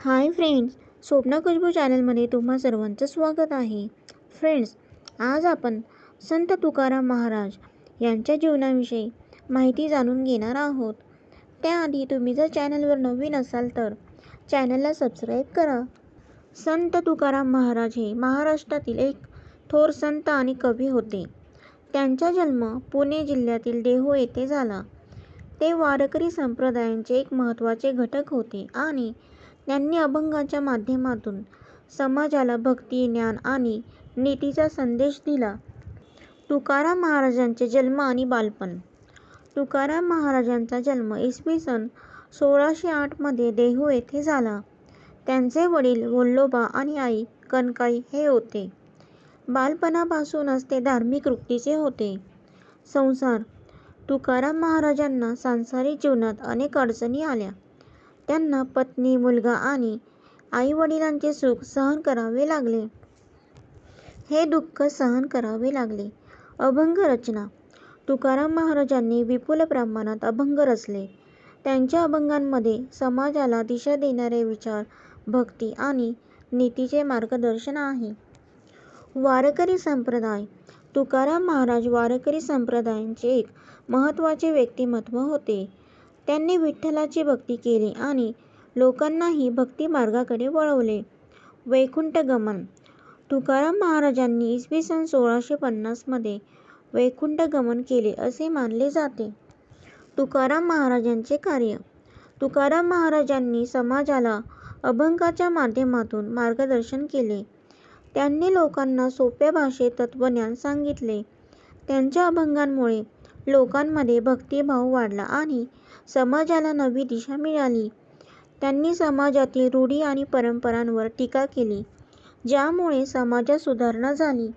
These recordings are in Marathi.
हाय फ्रेंड्स स्वप्ना खुशबू चॅनलमध्ये तुम्हा सर्वांचं स्वागत आहे. फ्रेंड्स आज आपण संत तुकाराम महाराज यांच्या जीवनाविषयी माहिती जाणून घेणार आहोत. त्याआधी तुम्ही जर चॅनलवर नवीन असाल तर चॅनलला सबस्क्राईब करा. संत तुकाराम महाराज हे महाराष्ट्रातील एक थोर संत आणि कवी होते. त्यांचा जन्म पुणे जिल्ह्यातील देहू येथे झाला. ते वारकरी संप्रदायांचे एक महत्त्वाचे घटक होते आणि त्यांनी अभंगाच्या माध्यमातून समाजाला भक्ती ज्ञान आणि नीतीचा संदेश दिला. तुकाराम महाराजांचे जन्म आणि बालपण. तुकाराम महाराजांचा जन्म इसवी सन सोळाशे आठमध्ये देहू येथे झाला. त्यांचे वडील वल्लोबा आणि आई कनकाई हे होते. बालपणापासूनच ते धार्मिक वृत्तीचे होते. संसार. तुकाराम महाराजांना सांसारिक जीवनात अनेक अडचणी आल्या. त्यांना पत्नी मुलगा आणि आई-वडिलांचे सुख सहन करावे लागले. हे दुःख सहन करावे लागले. अभंग रचना तुकाराम महाराजांनी विपुल प्रमाणात अभंग रचले. त्यांच्या अभंगांमध्ये समाजाला दिशा देणारे विचार, भक्ती आणि नीतीचे मार्गदर्शन आहे. वारकरी संप्रदाय तुकाराम महाराज वारकरी संप्रदायाचे एक महत्त्वाचे व्यक्तिमत्व होते. त्यांनी विठ्ठलाची भक्ती केली आणि लोकांनाही भक्ती मार्गाकडे वळवले. वैकुंठ गमन तुकाराम महाराजांनी इसवी सन सोळाशे पन्नासमध्ये वैकुंठ गमन केले असे मानले जाते. तुकाराम महाराजांचे कार्य तुकाराम महाराजांनी समाजाला अभंगाच्या माध्यमातून मार्गदर्शन केले. त्यांनी लोकांना सोप्या भाषेत तत्त्वज्ञान सांगितले. त्यांच्या अभंगांमुळे लोकांमध्ये भक्तिभाव वाढला आणि समाजाला नवी दिशा मिळाली. त्यांनी समाजातील रूढी आणि परंपरांवर टीका केली, ज्यामुळे समाजात सुधारणा झाली.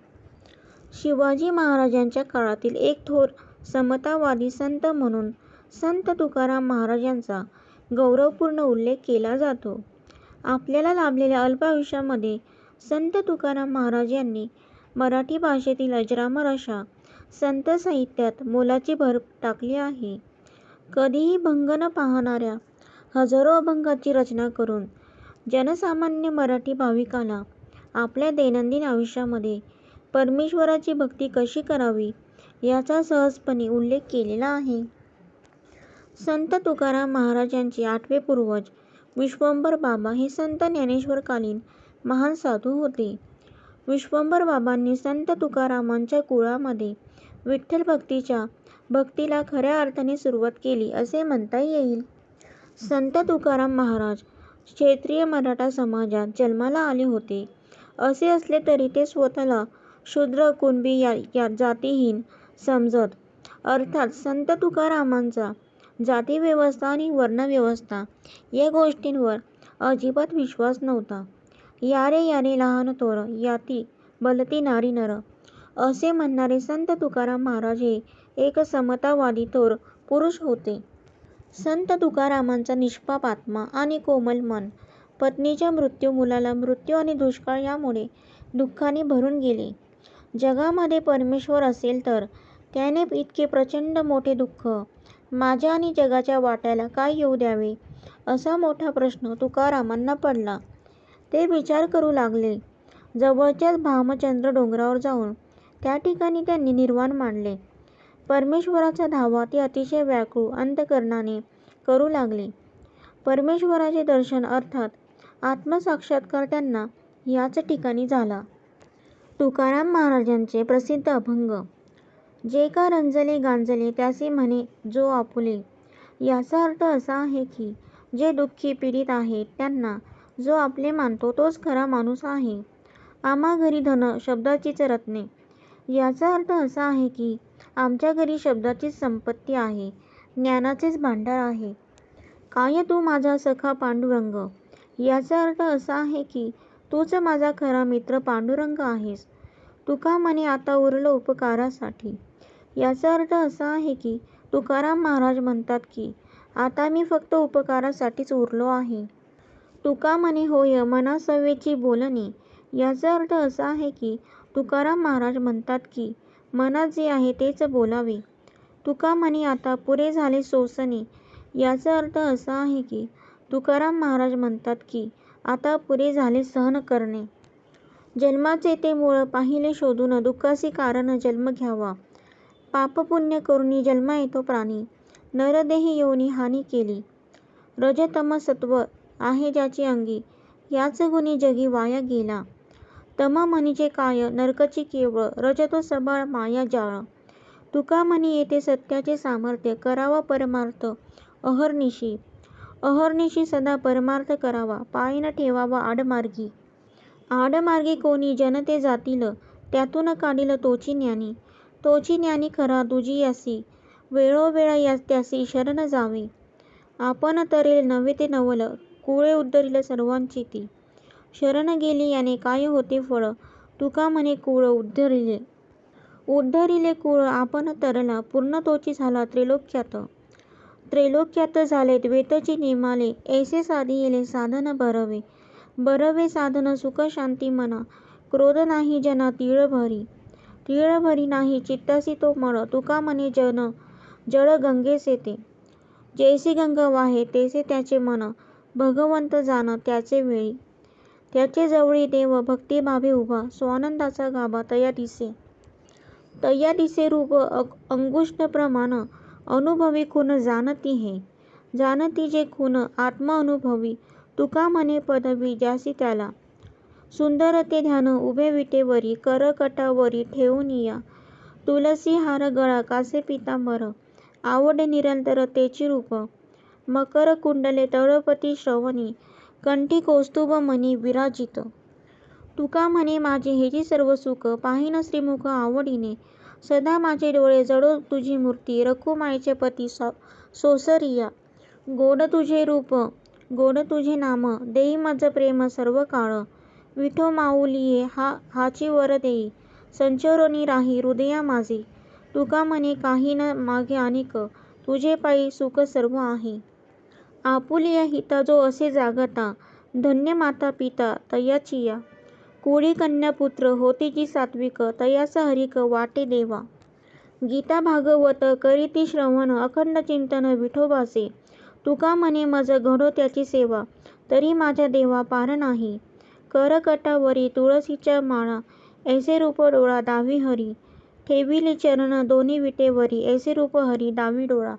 शिवाजी महाराजांच्या काळातील एक थोर समतावादी संत म्हणून संत तुकाराम महाराज यांचा गौरवपूर्ण उल्लेख केला जातो. आपल्याला लाभलेल्या अल्प आयुष्यामध्ये संत तुकाराम महाराज यांनी मराठी भाषेतील अजरामर अशा संत साहित्यात मोलाची भर टाकली आहे. कधीही भंग न पाहणाऱ्या हजारो अभंगांची रचना करून जनसामान्य मराठी भाविकाला आपल्या दैनंदिन आयुष्यामध्ये परमेश्वराची भक्ती कशी करावी याचा सहजपणे उल्लेख केलेला आहे. संत तुकाराम महाराजांचे आठवे पूर्वज विश्वंभर बाबा हे संत ज्ञानेश्वरकालीन महान साधू होते. विश्वंभर बाबांनी संत तुकारामांच्या कुळामध्ये विठ्ठल भक्तीच्या भक्तीला खऱ्या अर्थाने सुरुवात केली असे म्हणता येईल. संत तुकाराम महाराज क्षेत्रीय मराठा समाजात जन्माला आले होते. असे असले तरी ते स्वतःला शूद्र कुणबी जातीहीन समजत. अर्थात संत तुकारामांचा जातीव्यवस्था आणि वर्णव्यवस्था या गोष्टींवर अजिबात विश्वास नव्हता. यारे यारे लहान थोर, याती भलती नारी नर असे म्हणणारे संत तुकाराम महाराज हे एक समतावादी थोर पुरुष होते. संत तुकारामांचा निष्पाप आत्मा आणि कोमल मन पत्नीचा मृत्यू, मुलाला मृत्यू आणि दुष्काळ यामुळे दुःखाने भरून गेले. जगामध्ये परमेश्वर असेल तर त्याने इतके प्रचंड मोठे दुःख माझ्या आणि जगाच्या वाट्याला का येऊ द्यावे असा मोठा प्रश्न तुकारामांना पडला. ते विचार करू लागले. जवळच्याच भामचंद्र डोंगरावर जाऊन त्या ठिकाणी त्यांनी निर्वाण मांडले. परमेश्वराचा धावा ते अतिशय व्याकुळ अंतःकरणाने करू लागले. परमेश्वराचे दर्शन अर्थात आत्मसाक्षात्कार त्यांना याच ठिकाणी झाला. तुकाराम महाराजांचे प्रसिद्ध अभंग जे का रंजले गांजले त्यासे म्हणे जो आपुले याचा अर्थ असा आहे की जे दुःखी पीडित आहेत त्यांना जो आपले मानतो तोच खरा माणूस आहे. आम्हा घरी धन शब्दाचीच रत्ने याचा अर्थ असा आहे की आमच्या घरी शब्दाचीच संपत्ती आहे, ज्ञानाचेच भांडार आहे. काय तू माझा सखा पांडुरंग याचा अर्थ असा आहे की तूच माझा खरा मित्र पांडुरंग आहेस. तुका म्हणे आता उरलं उपकारासाठी याचा अर्थ असा आहे की तुकाराम महाराज म्हणतात की आता मी फक्त उपकारासाठीच उरलो आहे. तुका म्हणे होय मनासवेची बोलणे याचा अर्थ असा आहे की तुकाराम महाराज म्हणतात की मनात जे आहे तेच बोलावे. तुका म्हणे आता पुरे झाले सोसणे याचा अर्थ असा आहे की तुकाराम महाराज म्हणतात की आता पुरे झाले सहन करणे. जन्माचे ते मूळ पाहिले शोधून दुःखासी कारण जन्म घ्यावा. पापपुण्य करुनी जन्मा येतो प्राणी. नरदेही येऊनी हानी केली. रजतमसत्व आहे ज्याची अंगी याच गुणी जगी वाया गेला. तम म्हणीचे काय नरकची केवळ रजतो सबळ माया जाळ. तुका म्हणी येते सत्याचे सामर्थ्य करावा परमार्थ अहर्निशी. अहर्निशी सदा परमार्थ करावा पाय न ठेवावा आडमार्गी. आडमार्गी कोणी जनते जातील त्यातून काढील तोची ज्ञानी. तोची ज्ञानी खरा दुजियासी वेळोवेळ त्यासी शरण जावे. आपण तरेल नव्हे ते नवल कुळे उद्धरील सर्वांची ती. शरण गेली याने काय होते फळ तुका म्हणे कुळ उद्धरिले. उद्धरिले कुळ आपण तरला पूर्ण तोची झाला त्रैलोक्यात. त्रैलोक्यात झाले द्वैतची नेमाले ऐसे साधिएले साधन बरवे. बरवे साधन सुख शांती मना क्रोध नाही जना तीळभरी. तीळभरी नाही चित्तासी तो मळ तुका म्हणे जळ गंगेस येते जैसी गंगा वाहे तैसे त्याचे मन भगवंत जाण त्याचे वेळी. त्याचे जवळी देव भक्तिभावे उभा स्वानंदाचा गाभा तया दिसे. तया दिसे रूप अंगुष्ठप्रमाण अनुभवी खूण जाणती हे. जाणती जे खूण आत्मानुभवी तुका म्हणे पदवी ज्यासी त्याला. सुंदर ते ध्यान उभे विटेवरी करकटावरी ठेवुनिया. तुलसी हार गळा कासे पीतांबर आवडे निरंतर तेची रूप. मकर कुंडले तळपती श्रवणी कंठी कौस्तुभमणी विराजित. तुका म्हणे माझे हेची सर्व सुख पाहीन श्रीमुख आवडीने. सदा माझे डोळे जडो तुझी मूर्ती रखुमाईचे पती सोसरिया. गोड तुझे रूप गोड तुझे नाम देई मज प्रेम सर्व काळ विठो माऊलिये हाची वर देई संचरोनी राही हृदया माझे. तुका म्हणे काही न मागे आनिक तुझे पायी सुख सर्व आहे. आपुलिया हिता जो असे जागता धन्य माता पिता तयाचिया. कुळी कन्या पुत्र होती जी सात्त्विक तयास हरिक वाटे देवा. गीता भागवत करीती श्रवण अखंड चिंतन विठोबाचे. तुका म्हणे मज घडो त्याची सेवा तरी माझ्या देवा पार नाही. करकटावरी तुळशीच्या माळा ऐसे रूप डोळा दावी हरी. ठेविली चरण दोन्ही विटेवरी ऐसे रूप हरी डावी डोळा